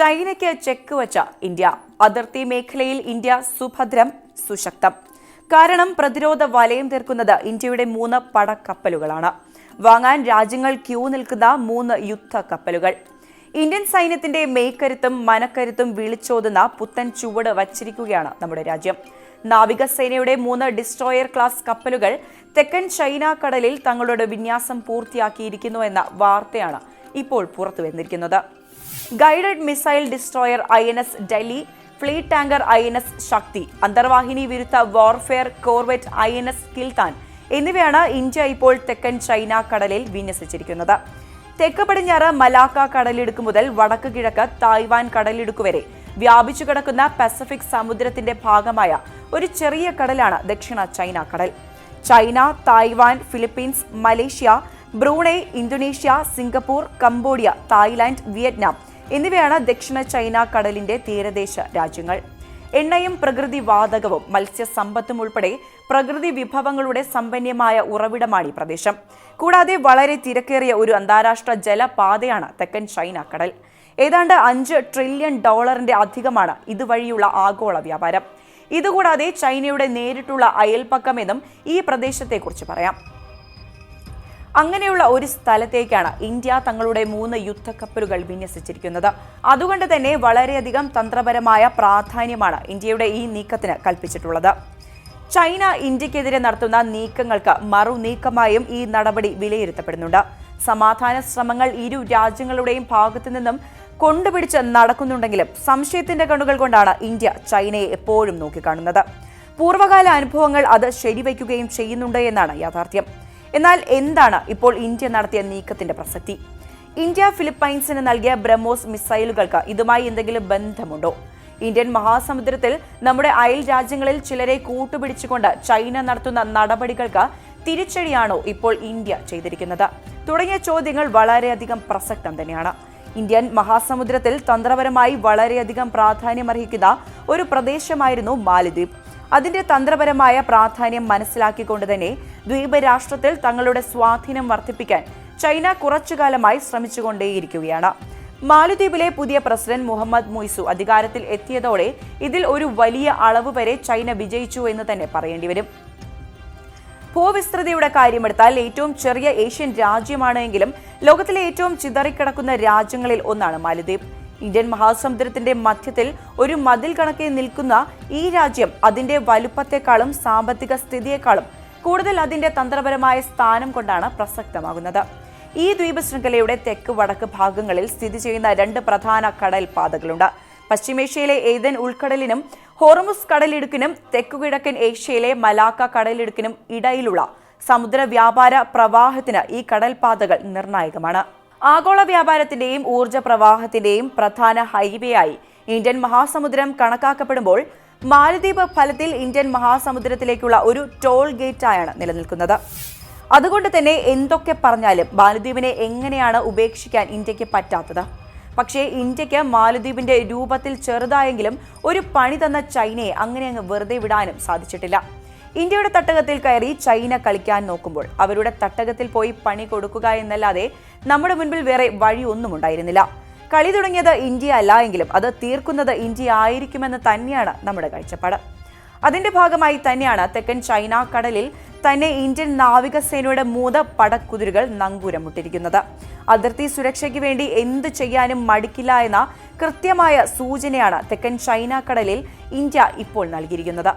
ചൈനയ്ക്ക് ചെക്ക് വച്ച ഇന്ത്യ. അതിർത്തി മേഖലയിൽ ഇന്ത്യ സുഭദ്രം സുശക്തം. കാരണം പ്രതിരോധ വലയം തീർക്കുന്നത് ഇന്ത്യയുടെ മൂന്ന് പടക്കപ്പലുകളാണ്. വാങ്ങാൻ രാജ്യങ്ങൾ ക്യൂ നിൽക്കുന്ന മൂന്ന് യുദ്ധ കപ്പലുകൾ ഇന്ത്യൻ സൈന്യത്തിന്റെ മേക്കരുത്തും മനക്കരുത്തും വിളിച്ചോതുന്ന പുത്തൻ ചുവട് വച്ചിരിക്കുകയാണ് നമ്മുടെ രാജ്യം. നാവികസേനയുടെ മൂന്ന് ഡിസ്ട്രോയർ ക്ലാസ് കപ്പലുകൾ തെക്കൻ ചൈന കടലിൽ തങ്ങളുടെ വിന്യാസം പൂർത്തിയാക്കിയിരിക്കുന്നു എന്ന വാർത്തയാണ് ഇപ്പോൾ പുറത്തു വന്നിരിക്കുന്നത് guided missile destroyer I N S Delhi fleet tanker I N S Shakti അന്തർവാഹിനി വിരുദ്ധ warfare corvette I N S Kiltan എന്നിവയാണ് ഇന്ത്യ ഇപ്പോൾ തെക്കൻ ചൈന കടലിൽ വിന്യസിച്ചിരിക്കുന്നത്. തെക്ക് പടിഞ്ഞാറ് മലാക്ക കടലിടുക്ക് മുതൽ വടക്ക് കിഴക്ക് തായ്വാൻ കടലിടുക്ക് വരെ വ്യാപിച്ചു കിടക്കുന്ന പസഫിക് സമുദ്രത്തിന്റെ ഭാഗമായ ഒരു ചെറിയ കടലാണ് ദക്ഷിണ ചൈന കടൽ. China Taiwan Philippines Malaysia Brunei Indonesia Singapore Cambodia Thailand Vietnam എന്നിവയാണ് ദക്ഷിണ ചൈന കടലിന്റെ തീരദേശ രാജ്യങ്ങൾ. എണ്ണയും പ്രകൃതി വാതകവും മത്സ്യസമ്പത്തും ഉൾപ്പെടെ പ്രകൃതി വിഭവങ്ങളുടെ സമ്പന്നമായ ഉറവിടമാണ് ഈ പ്രദേശം. കൂടാതെ വളരെ തിരക്കേറിയ ഒരു അന്താരാഷ്ട്ര ജലപാതയാണ് തെക്കൻ ചൈന കടൽ. ഏതാണ്ട് അഞ്ച് ട്രില്യൺ ഡോളറിന്റെ അധികമാണ് ഇതുവഴിയുള്ള ആഗോള വ്യാപാരം. ഇതുകൂടാതെ ചൈനയുടെ നേരിട്ടുള്ള അയൽപ്പക്കമെന്നും ഈ പ്രദേശത്തെക്കുറിച്ച് പറയാം. അങ്ങനെയുള്ള ഒരു സ്ഥലത്തേക്കാണ് ഇന്ത്യ തങ്ങളുടെ മൂന്ന് യുദ്ധക്കപ്പലുകൾ വിന്യസിച്ചിരിക്കുന്നത്. അതുകൊണ്ട് തന്നെ വളരെയധികം തന്ത്രപരമായ പ്രാധാന്യമാണ് ഇന്ത്യയുടെ ഈ നീക്കത്തിന് കൽപ്പിച്ചിട്ടുള്ളത്. ചൈന ഇന്ത്യക്കെതിരെ നടത്തുന്ന നീക്കങ്ങൾക്ക് മറുനീക്കമായും ഈ നടപടി വിലയിരുത്തപ്പെടുന്നുണ്ട്. സമാധാന ശ്രമങ്ങൾ ഇരു രാജ്യങ്ങളുടെയും ഭാഗത്തു നിന്നും കൊണ്ടുപിടിച്ച് നടക്കുന്നുണ്ടെങ്കിലും സംശയത്തിന്റെ കണ്ണുകൾ കൊണ്ടാണ് ഇന്ത്യ ചൈനയെ എപ്പോഴും നോക്കിക്കാണുന്നത്. പൂർവകാല അനുഭവങ്ങൾ അത് ശരിവയ്ക്കുകയും ചെയ്യുന്നുണ്ട് എന്നാണ് യാഥാർത്ഥ്യം. എന്നാൽ എന്താണ് ഇപ്പോൾ ഇന്ത്യ നടത്തിയ നീക്കത്തിന്റെ പ്രസക്തി? ഇന്ത്യ ഫിലിപ്പൈൻസിന് നൽകിയ ബ്രഹ്മോസ് മിസൈലുകൾക്ക് ഇതുമായി എന്തെങ്കിലും ബന്ധമുണ്ടോ? ഇന്ത്യൻ മഹാസമുദ്രത്തിൽ നമ്മുടെ അയൽ രാജ്യങ്ങളിൽ ചിലരെ കൂട്ടുപിടിച്ചുകൊണ്ട് ചൈന നടത്തുന്ന നടപടികൾക്ക് തിരിച്ചടിയാണോ ഇപ്പോൾ ഇന്ത്യ ചെയ്തിരിക്കുന്നത്? തുടങ്ങിയ ചോദ്യങ്ങൾ വളരെയധികം പ്രസക്തം തന്നെയാണ്. ഇന്ത്യൻ മഹാസമുദ്രത്തിൽ തന്ത്രപരമായി വളരെയധികം പ്രാധാന്യമർഹിക്കുന്ന ഒരു പ്രദേശമായിരുന്നു മാലദ്വീപ്. അതിന്റെ തന്ത്രപരമായ പ്രാധാന്യം മനസ്സിലാക്കിക്കൊണ്ട് തന്നെ ദ്വീപ് രാഷ്ട്രത്തിൽ തങ്ങളുടെ സ്വാധീനം വർദ്ധിപ്പിക്കാൻ ചൈന കുറച്ചുകാലമായി ശ്രമിച്ചുകൊണ്ടേയിരിക്കുകയാണ്. മാലദ്വീപിലെ പുതിയ പ്രസിഡന്റ് മുഹമ്മദ് മൊയ്സു അധികാരത്തിൽ എത്തിയതോടെ ഇതിൽ ഒരു വലിയ അളവ് വരെ ചൈന വിജയിച്ചു എന്ന് തന്നെ പറയേണ്ടി വരും. ഭൂവിസ്തൃതിയുടെ കാര്യമെടുത്താൽ ഏറ്റവും ചെറിയ ഏഷ്യൻ രാജ്യമാണ് എങ്കിലും ലോകത്തിലെ ഏറ്റവും ചിതറിക്കിടക്കുന്ന രാജ്യങ്ങളിൽ ഒന്നാണ് മാലദ്വീപ്. ഇന്ത്യൻ മഹാസമുദ്രത്തിന്റെ മധ്യത്തിൽ ഒരു മതിൽ കണക്കെ നിൽക്കുന്ന ഈ രാജ്യം അതിന്റെ വലുപ്പത്തെക്കാളും സാമ്പത്തിക സ്ഥിതിയെക്കാളും കൂടുതൽ അതിന്റെ തന്ത്രപരമായ സ്ഥാനം കൊണ്ടാണ് പ്രസക്തമാകുന്നത്. ഈ ദ്വീപ് ശൃംഖലയുടെ തെക്ക് വടക്ക് ഭാഗങ്ങളിൽ സ്ഥിതി ചെയ്യുന്ന രണ്ട് പ്രധാന കടൽ പാതകളുണ്ട് പശ്ചിമേഷ്യയിലെ ഏതൻ ഉൾക്കടലിനും ഹോർമുസ് കടലിടുക്കിനും തെക്കുകിഴക്കൻ ഏഷ്യയിലെ മലാക്ക കടലിടുക്കിനും ഇടയിലുള്ള സമുദ്ര വ്യാപാര പ്രവാഹത്തിന് ഈ കടൽപാതകൾ നിർണായകമാണ്. ആഗോള വ്യാപാരത്തിന്റെയും ഊർജ പ്രവാഹത്തിന്റെയും പ്രധാന ഹൈവേയായി ഇന്ത്യൻ മഹാസമുദ്രം കണക്കാക്കപ്പെടുമ്പോൾ മാലദ്വീപ് ഫലത്തിൽ ഇന്ത്യൻ മഹാസമുദ്രത്തിലേക്കുള്ള ഒരു ടോൾ ഗേറ്റായാണ് നിലനിൽക്കുന്നത്. അതുകൊണ്ട് തന്നെ എന്തൊക്കെ പറഞ്ഞാലും മാലദ്വീപിനെ എങ്ങനെയാണ് ഉപേക്ഷിക്കാൻ ഇന്ത്യയ്ക്ക് പറ്റാത്തത്? പക്ഷേ ഇന്ത്യയ്ക്ക് മാലദ്വീപിന്റെ രൂപത്തിൽ ചെറുതായെങ്കിലും ഒരു പണി തന്ന ചൈനയെ അങ്ങനെ അങ്ങ് വെറുതെ വിടാനും സാധിച്ചിട്ടില്ല. ഇന്ത്യയുടെ തട്ടകത്തിൽ കയറി ചൈന കളിക്കാൻ നോക്കുമ്പോൾ അവരുടെ തട്ടകത്തിൽ പോയി പണി കൊടുക്കുക എന്നല്ലാതെ നമ്മുടെ മുൻപിൽ വേറെ വഴിയൊന്നും ഉണ്ടായിരുന്നില്ല. കളി തുടങ്ങിയത് ഇന്ത്യ അല്ല എങ്കിലും അത് തീർക്കുന്നത് ഇന്ത്യ ആയിരിക്കുമെന്ന് തന്നെയാണ് നമ്മുടെ കാഴ്ചപ്പാട്. അതിന്റെ ഭാഗമായി തന്നെയാണ് തെക്കൻ ചൈന കടലിൽ തന്നെ ഇന്ത്യൻ നാവികസേനയുടെ മൂന്ന് പടക്കുതിരുകൾ നങ്കൂരമുട്ടിരിക്കുന്നത്. അതിർത്തി സുരക്ഷയ്ക്ക് വേണ്ടി എന്ത് ചെയ്യാനും മടിക്കില്ല എന്ന കൃത്യമായ സൂചനയാണ് തെക്കൻ ചൈന കടലിൽ ഇന്ത്യ ഇപ്പോൾ നൽകിയിരിക്കുന്നത്.